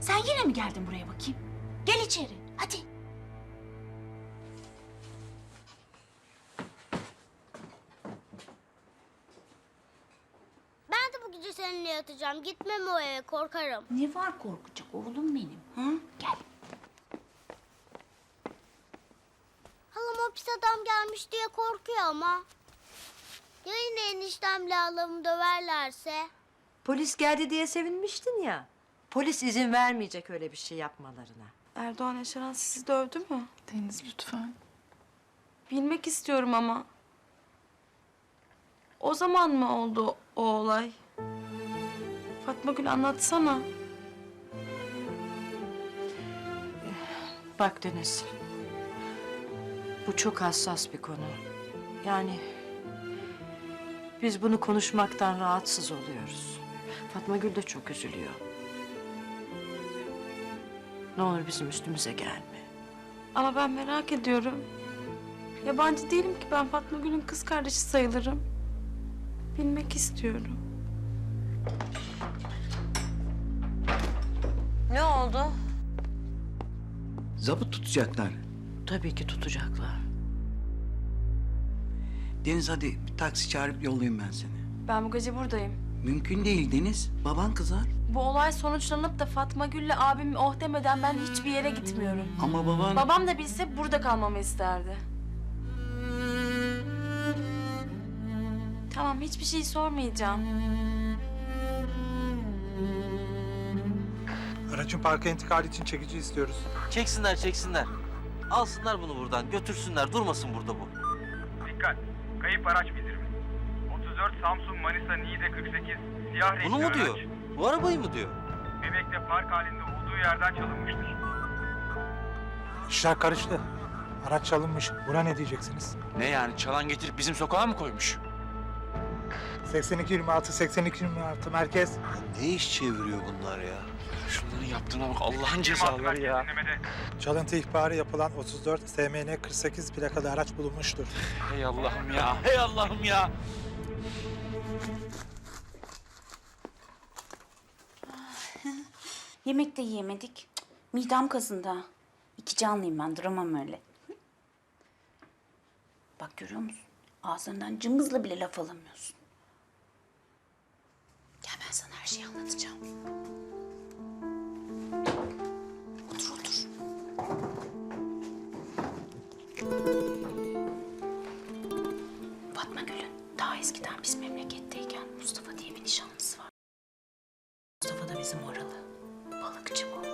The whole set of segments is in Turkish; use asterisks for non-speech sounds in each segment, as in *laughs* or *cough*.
Sen yine mi geldin buraya bakayım? Gel içeri. Hadi. Ben de bu gece seninle yatacağım. Gitmem o eve korkarım. Ne var korkacak oğlum benim? Ha? Gel. Halam hapis adam gelmiş diye korkuyor ama. Ya yine eniştemle halamı döverlerse? Polis geldi diye sevinmiştin ya. Polis izin vermeyecek öyle bir şey yapmalarına. Erdoğan Yaşaran sizi dövdü mü? Deniz lütfen. Bilmek istiyorum ama. O zaman mı oldu o olay? Fatma Gül anlatsana. Bak Deniz. Bu çok hassas bir konu. Yani biz bunu konuşmaktan rahatsız oluyoruz. Fatma Gül de çok üzülüyor. Ne olur bizim üstümüze gelme. Ama ben merak ediyorum. Yabancı değilim ki ben Fatma Gül'ün kız kardeşi sayılırım. Bilmek istiyorum. Ne oldu? Zabıt tutacaklar. Tabii ki tutacaklar. Deniz hadi bir taksi çağırıp yollayayım ben seni. Ben bu gece buradayım. Mümkün değil Deniz. Baban kızar. Bu olay sonuçlanıp da Fatma Gül'le abim oh demeden ben hiçbir yere gitmiyorum. Ama baban... Babam da bilse burada kalmamı isterdi. Tamam hiçbir şey sormayacağım. Aracın parka intikali için çekici istiyoruz. Çeksinler çeksinler. Alsınlar bunu buradan götürsünler durmasın burada bu. Dikkat! Kayıp araç bildirimi. 34 Samsun Manisa Niğde 48 siyah renkli Bunu mu araç diyor? Bu arabayı mı diyor? Bebek'te park halinde olduğu yerden çalınmıştır. İşler karıştı. Araç çalınmış. Buna ne diyeceksiniz? Ne yani çalan getirip bizim sokağa mı koymuş? 8226 8226 merkez. Ne iş çeviriyor bunlar ya? Şunların yaptığına bak Allah'ın 26 cezaları merkez ya. dinlemede. Çalıntı ihbarı yapılan 34 SMN 48 plakalı araç bulunmuştur. Hey Allah'ım ya. Hey Allah'ım ya. *laughs* Yemek de yiyemedik. Cık, Midem kazındı. İki canlıyım ben duramam öyle. Bak görüyor musun? Ağzından cımbızla bile laf alamıyorsun. Gel ben sana her şeyi anlatacağım. Eskiden biz memleketteyken Mustafa diye bir nişanlısı var. Mustafa da bizim oralı. Balıkçı bu.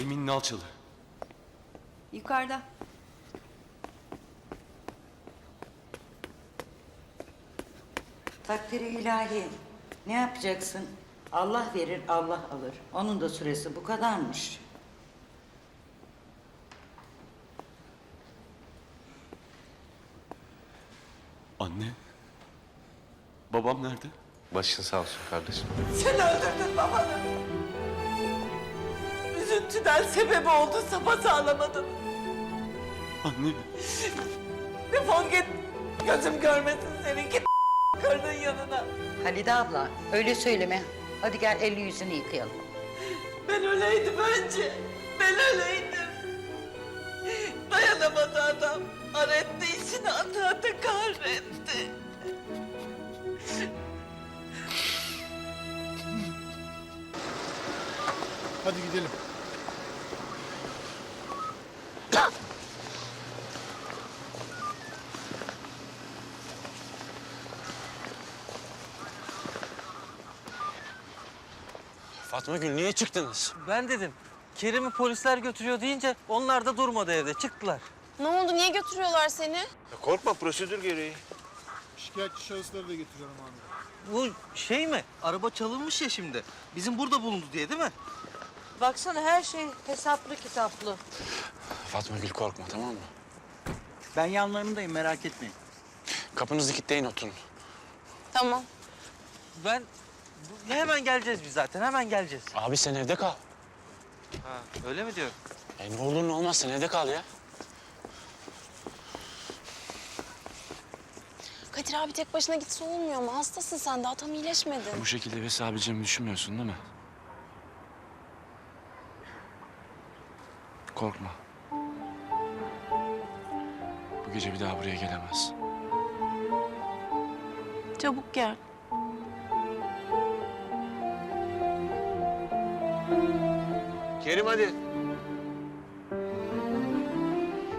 Emin Nalçalı. Yukarıda. Takdiri ilahi. Ne yapacaksın? Allah verir, Allah alır. Onun da süresi bu kadarmış. Anne. Babam nerede? Başın sağ olsun kardeşim. Sen öldürdün babanı. Üzüntüden sebebi oldu sapasağlam adamı. Anne. Defol git. Gözüm görmesin seni. Git karının yanına. Halide abla öyle söyleme. Hadi gel elli yüzünü yıkayalım. Ben öleydim önce. Ben öleydim. Dayanamadı adam. Aretti içine ata ata kahretti. Hadi gidelim. Fatma Gül niye çıktınız? Ben dedim. Kerim'i polisler götürüyor deyince onlar da durmadı evde çıktılar. Ne oldu? Niye götürüyorlar seni? korkma prosedür gereği. Şikayetçi şahısları da getiriyorum abi. Bu şey mi? Araba çalınmış ya şimdi. Bizim burada bulundu diye değil mi? Baksana her şey hesaplı kitaplı. Fatma Gül korkma tamam mı? Ben yanlarındayım merak etmeyin. Kapınızı kilitleyin oturun. Tamam. Ben hemen geleceğiz biz zaten hemen geleceğiz. Abi sen evde kal. Ha, öyle mi diyor? E ne olur ne olmaz sen evde kal ya. Kadir abi tek başına gitse olmuyor mu? Hastasın sen daha tam iyileşmedin. Bu şekilde vesabileceğimi düşünmüyorsun değil mi? Korkma. Bu gece bir daha buraya gelemez. Çabuk gel. Kerim hadi.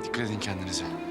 Dikkat edin kendinize.